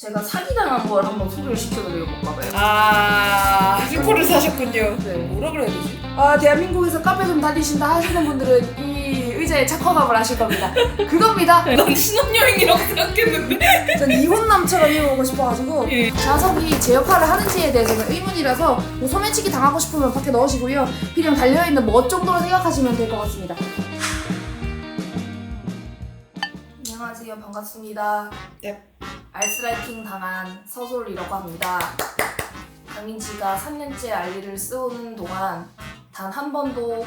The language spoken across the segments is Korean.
제가 사기당한 걸 한번 소개를 시켜드려볼까 봐요. 아 슈퍼를 사셨군요. 네. 뭐라 그래야 되지? 아 대한민국에서 카페 좀 다니신다 하시는 분들은 이 의자에 착화감을 하실 겁니다. 그겁니다. 난 신혼여행이라고 생각했는데. 전 이혼 남처럼 이어오고 싶어가지고 예. 좌석이 제 역할을 하는지에 대해서는 의문이라서 뭐 소매치기 당하고 싶으면 밖에 넣으시고요. 그냥 달려있는 멋 정도로 생각하시면 될 것 같습니다. 안녕하세요. 반갑습니다. 네. 알스라이팅 당한 서솔이라고 합니다. 강민지가 3년째 알리를 쓰는 동안 단 한 번도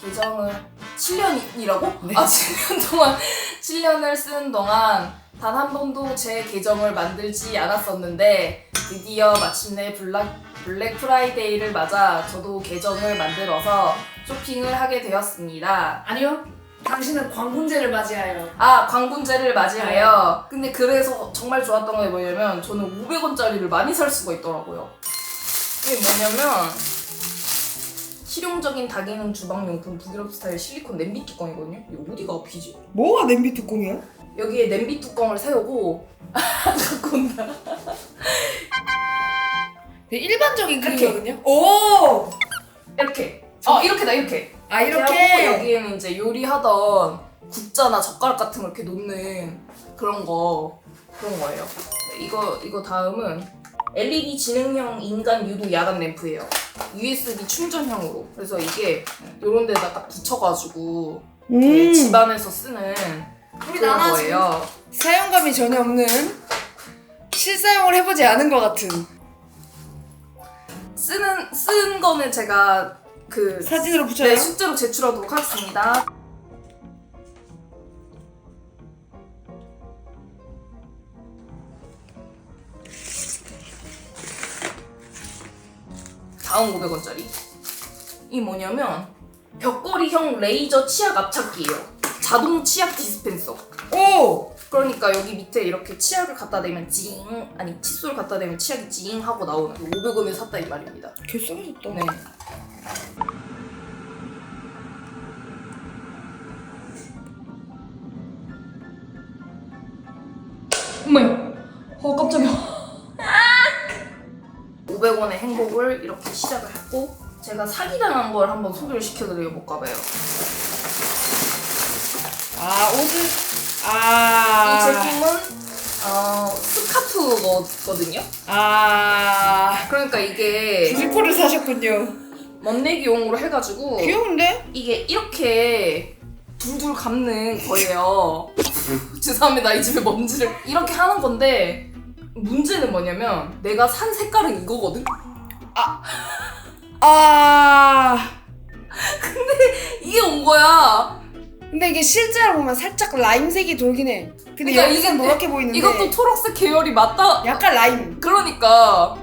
계정을 7년이라고? 네. 아 7년 동안 7년을 쓰는 동안 단 한 번도 제 계정을 만들지 않았었는데 드디어 마침내 블랙, 블랙 프라이데이를 맞아 저도 계정을 만들어서 쇼핑을 하게 되었습니다. 아니요. 당신은 광군제를 맞이하여 아 광군제를 맞이하여 근데 그래서 정말 좋았던 게 뭐냐면 저는 500원짜리를 많이 살 수가 있더라고요 이게 뭐냐면 실용적인 다기능 주방용품 북유럽 스타일 실리콘 냄비 뚜껑이거든요 이거 어디가 앞이지? 뭐가 냄비 뚜껑이야? 여기에 냄비 뚜껑을 세우고 갖고 온다 되게 일반적인 이렇게. 크기거든요. 오. 이렇게 어 이렇게다 이렇게 아 이렇게. 여기에는 이제 요리하던 국자나 젓가락 같은 거 이렇게 놓는 그런 거 그런 거예요. 이거 이거 다음은 LED 지능형 인간 유도 야간 램프예요. USB 충전형으로. 그래서 이게 이런 데다 딱 붙여가지고 이렇게 음. 집안에서 쓰는 우리 그런 나나 거예요. 사용감이 전혀 없는 실사용을 해보지 않은 것 같은 쓰는 쓴 거는 제가 그 사진으로 붙여요. 네, 숙제로 제출하도록 하겠습니다. 다음 500원짜리. 이 뭐냐면 벽걸이형 레이저 치약 압착기예요. 자동 치약 디스펜서. 오. 그러니까 여기 밑에 이렇게 치약을 갖다 대면 징 아니 칫솔 갖다 대면 치약이 징 하고 나오는 500원에 샀다 이 말입니다. 개 싸졌다. 네. 시작을 했고 제가 사기당한 걸 한번 소개를 시켜드려볼까 봐요. 아 옷을. 아. 이 제품은 어, 스카프거든요. 아. 그러니까 이게 슈퍼를 사셨군요. 멋내기용으로 해가지고 귀여운데? 이게 이렇게 둘둘 감는 거예요. 죄송합니다. 이 집에 먼지를 이렇게 하는 건데 문제는 뭐냐면 내가 산 색깔은 이거거든. 아. 이게 온 거야. 근데 이게 실제로 보면 살짝 라임색이 돌긴 해. 근데 그러니까 이게- 노랗게 보이는데. 이것도 초록색 계열이 맞다. 약간 라임. 그러니까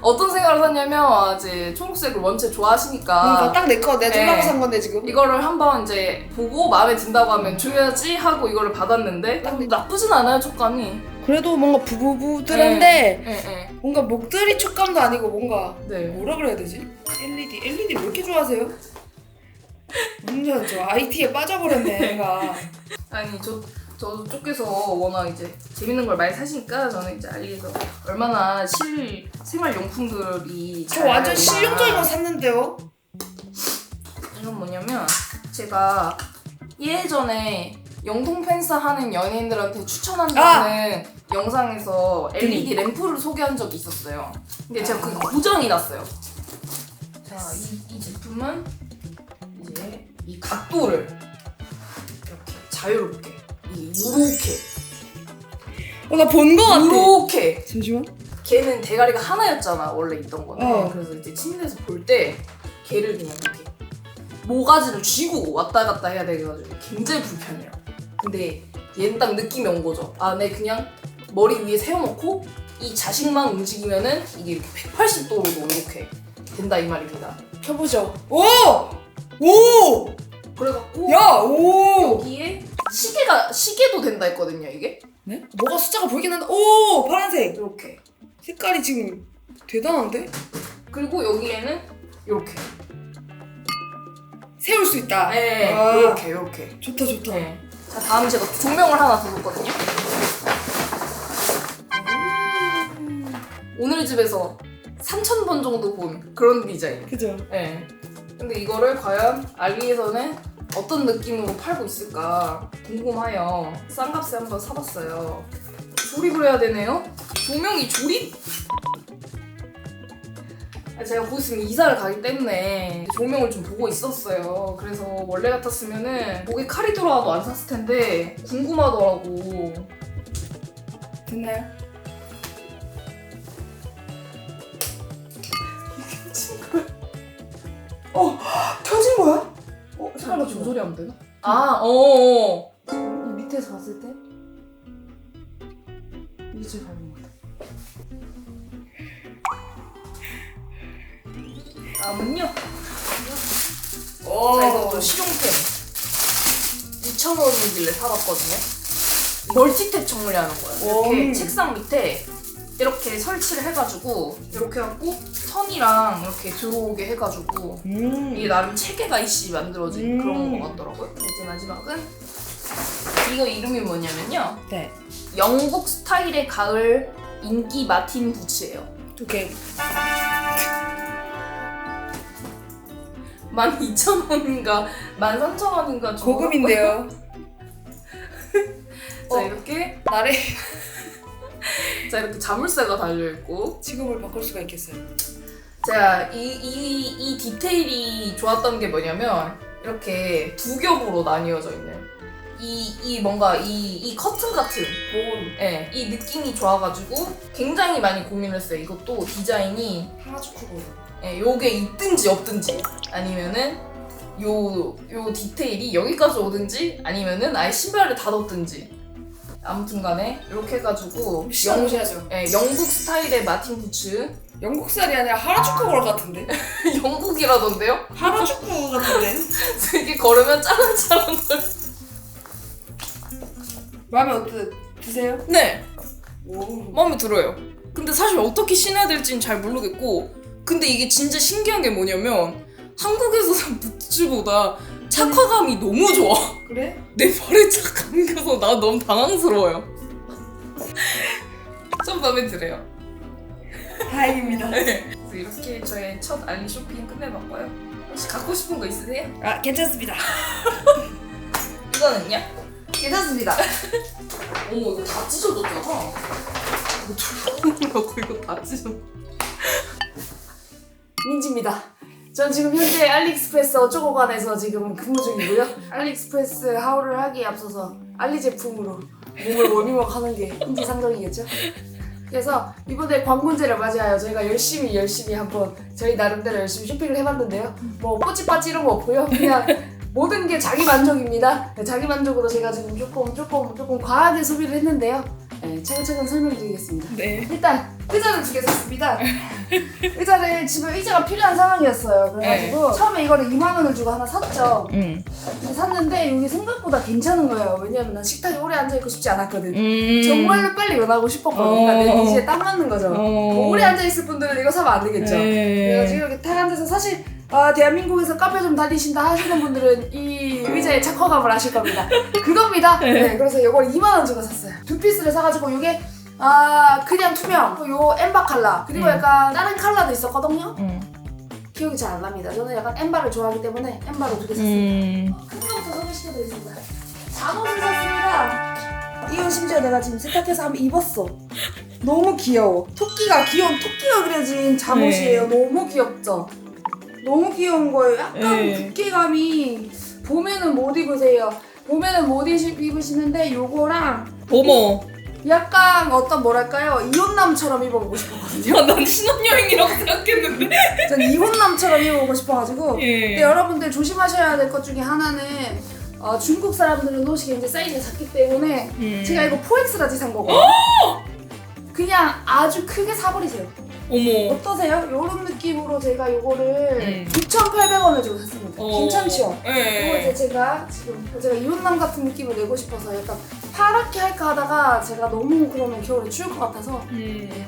어떤 색깔을 샀냐면 이제 초록색을 원체 좋아하시니까 그러니까 딱 내 거, 내 주려고 네. 산 건데 지금. 이거를 한번 이제 보고 마음에 든다고 하면 줘야지 하고 이거를 받았는데 딱 나쁘진 않아요 촉감이. 그래도 뭔가 부부부들한데 네, 네, 뭔가 목도리 촉감도 아니고 뭔가 네. 뭐라 그래야 되지? LED, LED 왜 이렇게 좋아하세요? 완전 저 IT에 빠져버렸네, 얘가. 아니 저 저도 쫓겨서 워낙 이제 재밌는 걸 많이 사시니까 저는 이제 알리에서 얼마나 실 생활용품들이 저 잘 완전. 실용적인 거 샀는데요? 이건 뭐냐면 제가 예전에 영통 팬싸 하는 연예인들한테 추천한다는 영상에서 LED 램프를 소개한 적이 있었어요. 근데 제가 그게 고장이 났어요. 자, 이, 이 제품은 이제 이 각도를 이렇게 자유롭게 이 요렇게 어, 나 본 거 같아. 요렇게 잠시만. 걔는 대가리가 하나였잖아 원래 있던 거는 어. 그래서 이제 침대에서 볼 때 걔를 그냥 이렇게 모가지를 쥐고 왔다 갔다 해야 돼가지고 굉장히 불편해요 근데 얘는 딱 느낌이 온 거죠 안에 그냥 머리 위에 세워놓고 이 자식만 움직이면은 이게 이렇게 180도로 이렇게 된다 이 말입니다 켜보죠. 오! 오! 그래갖고 야, 오! 여기에 시계가 시계도 된다 했거든요 이게 네? 뭐가 숫자가 보이긴 한데 오 파란색. 이렇게 색깔이 지금 대단한데? 그리고 여기에는 이렇게 세울 수 있다. 네 아. 이렇게 이렇게 좋다 좋다. 네. 자 다음 제가 조명을 하나 들었거든요 음. 오늘 집에서 3,000번 정도 본 그런 디자인 그죠? 네. 근데 이거를 과연 알리에서는 어떤 느낌으로 팔고 있을까 궁금하여 싼값에 한번 사봤어요. 조립을 해야 되네요? 조명이 조립? 아, 제가 곧 있으면 이사를 가기 때문에 조명을 좀 보고 있었어요. 그래서 원래 같았으면은 목에 칼이 들어와도 안 샀을 텐데 궁금하더라고. 됐나요? 어 켜진 거야? 어 잠깐만 조절하면 되나? 아, 어. 이 밑에서 봤을 때 이게 제일 밝은 것 같아. 다음은요. 오. 자, 이것도 실용템. 2,000원이길래 사봤거든요. 멀티탭 정리 하는 거예요. 이렇게 오. 책상 밑에 이렇게 설치를 해가지고 이렇게 하고 선이랑 이렇게 들어오게 해가지고 음. 이게 나름 체계가 있이 만들어진 음. 그런 거 같더라고요. 이제 마지막은 이거 이름이 뭐냐면요. 네. 영국 스타일의 가을 인기 마틴 부츠예요. 두 개. 12,000원인가 13,000원인가 고급인데요. 자 어. 이렇게 나래 자 이렇게 자물쇠가 달려 있고 직업을 바꿀 수가 있겠어요. 제가 이, 이, 이 디테일이 좋았던 게 뭐냐면 이렇게 두 겹으로 나뉘어져 있는 이, 이 뭔가 이, 이 커튼 같은 본 예, 이 느낌이 좋아가지고 굉장히 많이 고민을 했어요. 이것도 디자인이 하라주쿠고. 예, 요게 있든지 없든지 아니면은 요, 요 디테일이 여기까지 오든지 아니면은 아예 신발을 닫았든지 아무튼 간에 이렇게 해가지고 영. 예, 영국 스타일의 마틴 부츠 영국살이 아니라 하라주쿠고 같은데? 영국이라던데요? 하라주쿠 같은데? 이렇게 걸으면 짤랑짤랑 걸 마음에 어떠 드세요? 네 오. 마음에 들어요 근데 사실 어떻게 신어야 될지는 잘 모르겠고 근데 이게 진짜 신기한 게 뭐냐면 한국에서 산 부츠보다 착화감이 너무 좋아 그래? 내 발에 착 감겨서 나 너무 당황스러워요 좀 마음에 들어요 다행입니다. 네. 그래서 이렇게 저의 첫 알리 쇼핑 끝내봤고요 혹시 갖고 싶은 거 있으세요? 아 괜찮습니다. 이거는요? 괜찮습니다. 어머 이거 다 찢어졌잖아 이거 들어오려고 이거 다 찢어 민지입니다. 전 지금 현재 알리익스프레스 어쩌고관에서 지금 근무 중이고요. 알리익스프레스 하울을 하기에 앞서서 알리 제품으로 몸을 워밍업 하는 게 인지상정이겠죠. 그래서 이번에 광군제를 맞이하여 저희가 열심히 열심히 한번 저희 나름대로 열심히 쇼핑을 해봤는데요. 뭐 꼬치빠찌 이런 거 없고요. 그냥 모든 게 자기 만족입니다. 네, 자기 만족으로 제가 지금 조금 조금 조금 과하게 소비를 했는데요. 네, 차근차근 설명드리겠습니다. 네. 일단 의자를 두개 샀습니다. 의자를 집에 의자가 필요한 상황이었어요. 그래가지고 처음에 이거를 2만 원을 주고 하나 샀죠. 음. 근데 샀는데 여기 생각보다 괜찮은 거예요. 왜냐면 난 식탁에 오래 앉아 있고 싶지 않았거든. 음. 정말로 빨리 원하고 싶었거든. 그러니까 내 어. 니즈에 딱 맞는 거죠. 어. 오래 앉아 있을 분들은 이거 사면 안 되겠죠. 네. 그래가지고 이렇게 탁 앉아서 사실 아, 대한민국에서 카페 좀 다니신다 하시는 분들은 이 의자의 착화감을 아실 겁니다. 그겁니다. 네, 그래서 이걸 2만 원 주고 샀어요. 두 피스를 사가지고 이게 아 그냥 투명, 요 엠바 칼라 그리고 음. 약간 다른 칼라도 있었거든요. 음. 기억이 잘 안 납니다. 저는 약간 엠바를 좋아하기 때문에 엠바를 두개 샀습니다. 음. 큰 거부터 소개시켜드리겠습니다. 잠옷을 샀습니다. 이건 심지어 내가 지금 세탁해서 한번 입었어. 너무 귀여워. 토끼가 귀여운 토끼가 그려진 잠옷이에요. 너무 귀엽죠? 너무 귀여운 거예요. 약간 네. 두께감이 봄에는 못 입으세요. 봄에는 못 입- 입으시는데 요거랑 어머. 약간 어떤 뭐랄까요 이혼남처럼 입어보고 싶었거든요. 야, 난 신혼여행이라고 생각했는데. 전 이혼남처럼 입어보고 싶어가지고 예. 근데 여러분들 조심하셔야 될 것 중에 하나는 어, 중국 사람들은 옷이 굉장히 사이즈가 작기 때문에 음. 제가 이거 4X라지 산 거거든요. 그냥 아주 크게 사버리세요. 어머. 어떠세요? 이런 느낌으로 제가 이거를 음. 9,800원을 주고 샀습니다. 어. 괜찮죠? 이거 이제 예. 제가 지금 제가 이혼남 같은 느낌을 내고 싶어서 약간 파랗게 할까 하다가 제가 너무 그러면 겨울에 추울 것 같아서 음.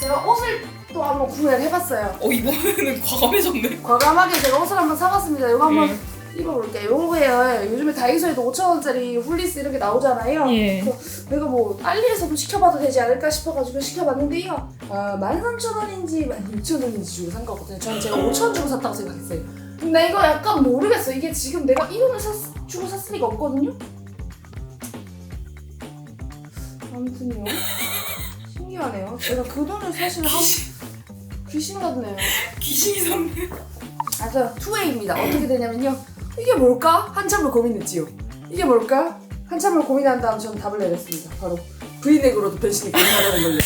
제가 옷을 또 한번 구매를 해봤어요. 어 이번에는 과감해졌네. 과감하게 제가 옷을 한번 사봤습니다. 이거 한번 예. 입어볼게요. 요거예요. 요즘에 다이소에도 5천 원짜리 훌리스 이렇게 나오잖아요. 예. 그래서 내가 뭐 알리에서도 시켜봐도 되지 않을까 싶어가지고 시켜봤는데요. 아, 13,000원인지 16,000원인지 주고 산 거거든요. 저는 제가 5,000원 주고 샀다고 생각했어요. 근데 나 이거 약간 모르겠어. 이게 지금 내가 1원을 샀, 주고 샀을 리가 없거든요? 아무튼요. 신기하네요. 제가 그 돈을 사실 한... 귀신 같네요. 귀신이 샀네. 아, 저 투웨이입니다. 어떻게 되냐면요. 이게 뭘까? 한참을 고민했지요. 이게 뭘까? 한참을 고민한 다음 저는 답을 내렸습니다. 바로 브이넥으로도 변신이 가능하다는 걸요.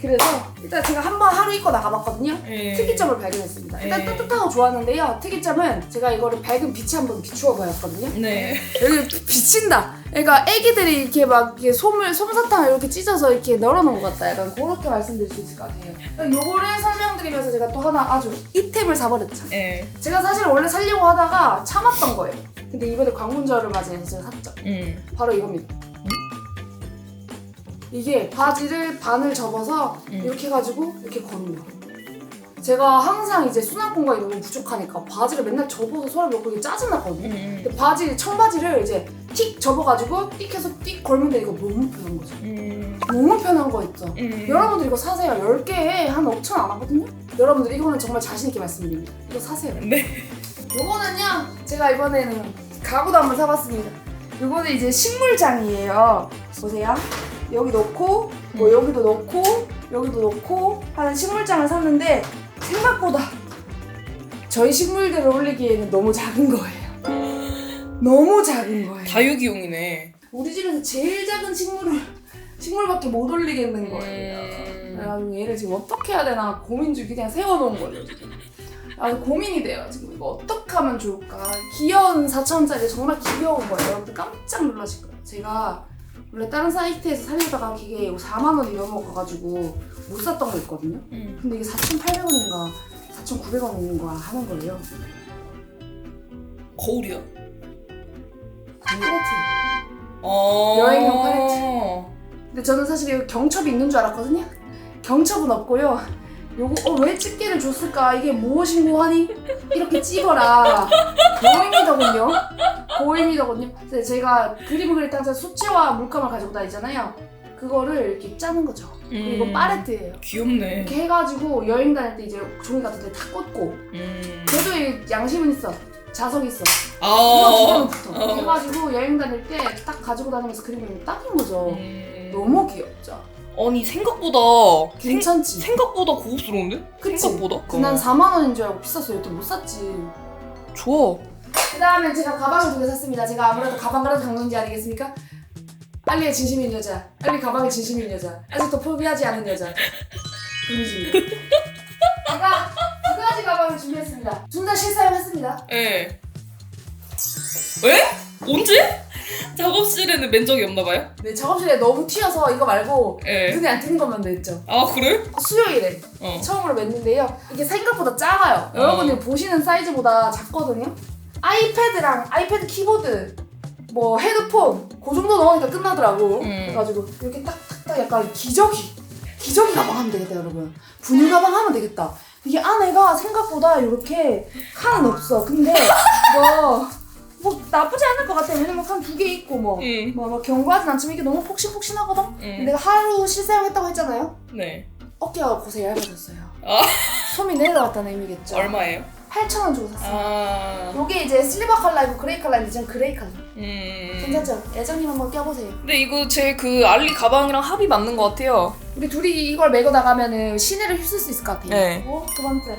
그래서 일단 제가 한 번 하루 입고 나가봤거든요. 예. 특이점을 발견했습니다. 일단 예. 따뜻하고 좋았는데요. 특이점은 제가 이거를 밝은 빛에 한번 비추어 보였거든요. 네. 여기 비- 비친다. 그러니까 애기들이 이렇게 막 이렇게 솜을 솜사탕을 이렇게 찢어서 이렇게 널어놓은 것 같다. 약간 그렇게 말씀드릴 수 있을 것 같아요. 그러니까 요거를 설명드리면서 제가 또 하나 아주 이템을 사버렸죠. 예. 제가 사실 원래 살려고 하다가 참았던 거예요. 근데 이번에 광문절을 맞이해서 제가 샀죠. 음. 바로 이겁니다. 이게 바지를 반을 접어서 음. 이렇게 해가지고 이렇게 거는 거. 제가 항상 이제 수납 공간이 너무 부족하니까 바지를 맨날 접어서 손을 넣고 이게 짜증났거든요. 음. 근데 바지 청바지를 이제 틱 접어가지고 띡 해서 띡 걸면 되니까 너무 편한 거죠. 음. 너무 편한 거 있죠. 음. 여러분들 이거 사세요. 10개에 한 5천 안 하거든요? 여러분들 이거는 정말 자신있게 말씀드립니다. 이거 사세요. 네. 요거는요, 제가 이번에는 가구도 한번 사봤습니다. 요거는 이제 식물장이에요. 보세요. 여기 넣고, 뭐 여기도 넣고, 여기도 넣고 하는 식물장을 샀는데 생각보다 저희 식물들을 올리기에는 너무 작은 거예요. 너무 작은 거예요. 다육이용이네. 우리 집에서 제일 작은 식물을 식물밖에 못 올리겠는 거예요. 음. 그래가지고 얘를 지금 어떻게 해야 되나 고민 중에 그냥 세워놓은 거예요. 지금. 아 고민이 돼요. 지금 이거 어떻게 하면 좋을까? 귀여운 4천원짜리 정말 귀여운 거예요. 여러분들 깜짝 놀라실 거예요. 제가 원래 다른 사이트에서 살려다가 이게 4만 원이 넘어가가지고 못 샀던 거 있거든요. 음. 근데 이게 4,800원인가 4,900원인가 하는 거예요. 거울이요? 팔레트. 어. 여행용 팔레트. 근데 저는 사실 이거 경첩이 있는 줄 알았거든요. 경첩은 없고요. 요거 어, 왜 집게를 줬을까? 이게 무엇인고 하니? 이렇게 찝어라. 고임이더군요. 고임이더군요. 그래서 제가 그림을 그릴 때 항상 수채화 물감을 가지고 다니잖아요. 그거를 이렇게 짜는 거죠. 그리고 음. 파레트예요. 귀엽네. 이렇게 해가지고 여행 다닐 때 이제 종이 같은 데 다 꽂고 음. 그래도 이 양심은 있어. 자석 있어. 이거 아. 기본은 붙어. 어. 해가지고 여행 다닐 때 딱 가지고 다니면서 그림 그리면 딱인 거죠. 음. 너무 귀엽죠. 아니 생각보다 생, 괜찮지? 생각보다 고급스러운데? 그치? 생각보다. 그난 4만 원인 줄 알고 비쌌어. 여태 못 샀지. 좋아. 그 다음에 제가 가방을 두개 샀습니다. 제가 아무래도 가방 그래도 강동지 아니겠습니까? 알리의 진심인 여자, 알리 가방의 진심인 여자, 아직도 포기하지 않은 여자. 금지입니다. 제가 두 가지 가방을 준비했습니다. 둘 다 실사용했습니다. 예. 왜? 언제? 작업실에는 맨 적이 없나 봐요? 네, 작업실에 너무 튀어서 이거 말고 예. 눈에 안 띄는 것만 냈죠. 아 그래? 수요일에 어. 처음으로 맸는데요. 이게 생각보다 작아요. 어. 여러분들 보시는 사이즈보다 작거든요. 아이패드랑 아이패드 키보드, 뭐 헤드폰 그 정도 넣으니까 끝나더라고. 음. 그래가지고 이렇게 딱딱딱 약간 기저귀, 기저귀 가방 하면 되겠다 여러분. 분유 가방 하면 되겠다. 이게 안에가 생각보다 이렇게 칸은 없어. 근데 뭐. 뭐 나쁘지 않을 것 같아. 왜냐면 칸두개 있고 뭐. 응. 뭐, 뭐 경고하진 않지만 이게 너무 폭신폭신하거든. 응. 내가 하루 실사용했다고 했잖아요. 네. 어깨가 곳에 얇아졌어요. 아. 솜이 내려왔다는 의미겠죠. 얼마예요? 8,000원 주고 샀어요. 아. 요게 이제 실버 컬러이고 그레이 컬러인데 저는 그레이 컬러. 음. 괜찮죠? 애정님 한번 껴보세요. 근데 이거 제 그 알리 가방이랑 합이 맞는 것 같아요. 우리 둘이 이걸 메고 나가면은 시내를 휩쓸 수 있을 것 같아요. 네. 어? 두 번째.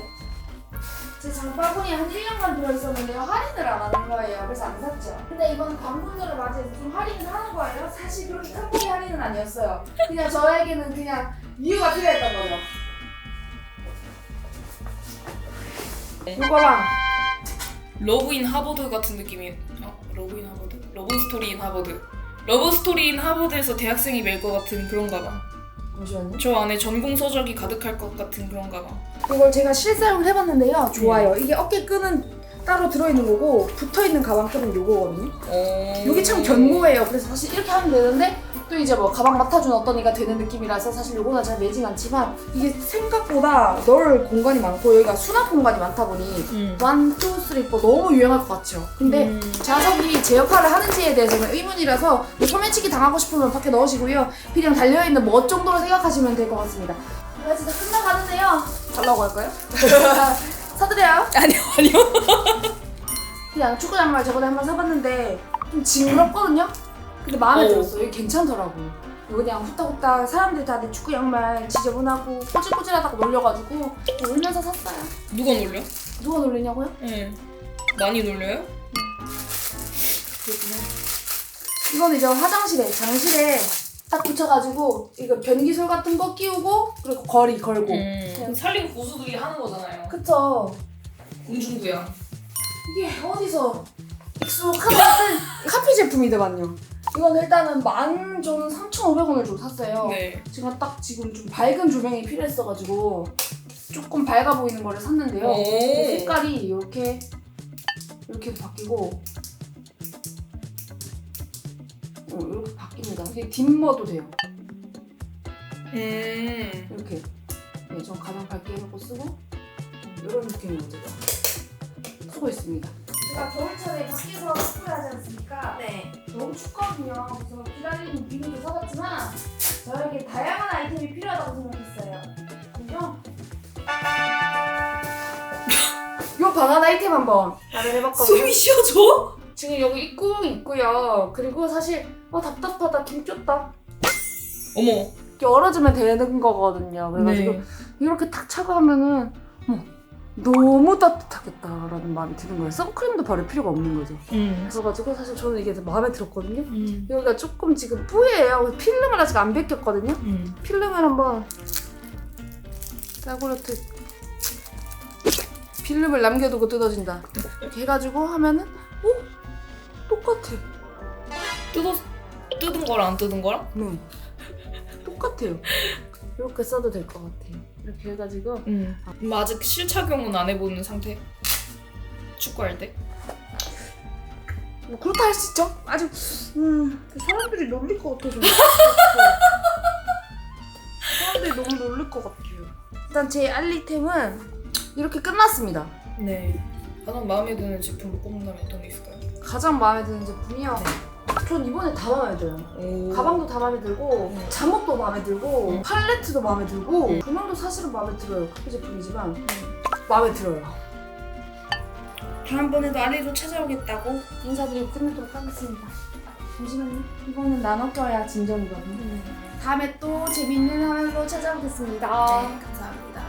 제 장바구니에 한 1년간 들어있었는데요. 할인을 안 하는 거예요. 그래서 안 샀죠. 근데 이번 광분절을 맞이해서 좀 할인을 하는 거예요. 사실 그렇게 큰 폭의 할인은 아니었어요. 그냥 저에게는 그냥 이유가 필요했던 거죠. 이거랑 러브인 하버드 같은 느낌이. 어? 러브인 하버드? 러브 스토리인 하버드. 러브 스토리인 하버드에서 대학생이 멜 것 같은 그런 가방. 잠시만요. 저 안에 전공 서적이 가득할 것 같은 그런 가방. 이걸 제가 실사용을 해봤는데요. 좋아요. 이게 어깨 끄는 따로 들어있는 거고 붙어있는 가방끈은 요거거든요. 어... 이게 참 견고해요. 그래서 사실 이렇게 하면 되는데 또 이제 뭐 가방 맡아준 어떤 이가 되는 느낌이라서 사실 요거는 잘 매진 않지만 이게 생각보다 넓을 공간이 많고 여기가 수납 공간이 많다 보니 음. 원, 투, 쓰리, 포 너무 유행할 것 같죠. 근데 음. 자석이 제 역할을 하는지에 대해서는 의문이라서 뭐 소매치기 당하고 싶으면 밖에 넣으시고요. 그냥 달려있는 멋 정도로 생각하시면 될 것 같습니다. 아 진짜 끝나가는데요. 달라고 할까요? 사드려요. 아니요 아니요 그냥 축구 양말 저번에 한번 사봤는데 좀 징그럽거든요? 근데 마음에 오. 들었어요. 이게 괜찮더라고요. 이거 그냥 후딱후딱 사람들 다 내 축구 양말 지저분하고 꼬질꼬질하다고 놀려가지고 울면서 샀어요. 누가 놀려? 누가 놀리냐고요? 응 많이 놀려요? 그렇구나. 이거는 이제 화장실에, 장실에 딱 붙여가지고 이거 변기솔 같은 거 끼우고 그리고 거리 걸고. 음. 살림 고수들이 하는 거잖아요 그쵸. 공중부양 이게 어디서 익숙한 같은 카피 제품이더만요. 이건 일단은 만좀 3,500원을 주고 샀어요. 네 제가 딱 지금 좀 밝은 조명이 필요했어가지고 조금 밝아 보이는 거를 샀는데요. 오. 색깔이 이렇게 이렇게 바뀌고 어, 이렇게 바뀝니다. 이게 dim머도 돼요. 음. 이렇게 네, 좀 가장 밝게 해놓고 쓰고 어, 이런 느낌으로 제가 쓰고 있습니다. 제가 겨울철에 밖에서 스프를 하지 않습니까? 네 너무 춥거든요. 그래서 기다리는 비누도 사봤지만 저에게 다양한 아이템이 필요하다고 생각했어요. 그래서 요 방한 아이템 한번 마련해봤거든요. 숨이 쉬어져? 지금 여기 입구 있고요. 그리고 사실 어 답답하다 김 쫓다 어머 이렇게 얼어주면 되는 거거든요. 그래가지고 네. 이렇게 탁 차고 하면은 어, 너무 따뜻하겠다라는 마음이 드는 거예요. 선크림도 바를 필요가 없는 거죠. 음. 그래가지고 사실 저는 이게 마음에 들었거든요. 음. 여기가 조금 지금 뿌예요. 필름을 아직 안 벗겼거든요. 음. 필름을 한번 싸구려트 필름을 남겨두고 뜯어진다. 이렇게 해가지고 하면은 어? 똑같아. 뜯어 뜯은 거랑 안 뜯은 거랑? 네. 똑같아요. 이렇게 써도 될 것 같아요. 이렇게 해가지고 음. 음, 아직 실착용은 안 해보는 상태. 축구할 때. 뭐 그렇다 할 수 있죠. 아직 음 사람들이 놀릴 것 같아서. 사람들이 너무 놀릴 것 같아요. 일단 제 알리템은 이렇게 끝났습니다. 네. 가장 마음에 드는 제품을 꼽는다면 어떤 게 있을까요? 가장 마음에 드는 제품이요. 전 이번에 다 마음에 들어요. 오. 가방도 다 마음에 들고 음. 잠옷도 마음에 들고 음. 팔레트도 마음에 들고 음. 조명도 사실은 마음에 들어요. 카피 제품이지만 마음에 들어요. 다음번에도 알리로 찾아오겠다고. 인사드리고 끝내도록 하겠습니다. 잠시만요. 이거는 나눠 껴야 진정이거든요. 다음에 또 재밌는 화면으로 찾아오겠습니다. 네, 감사합니다.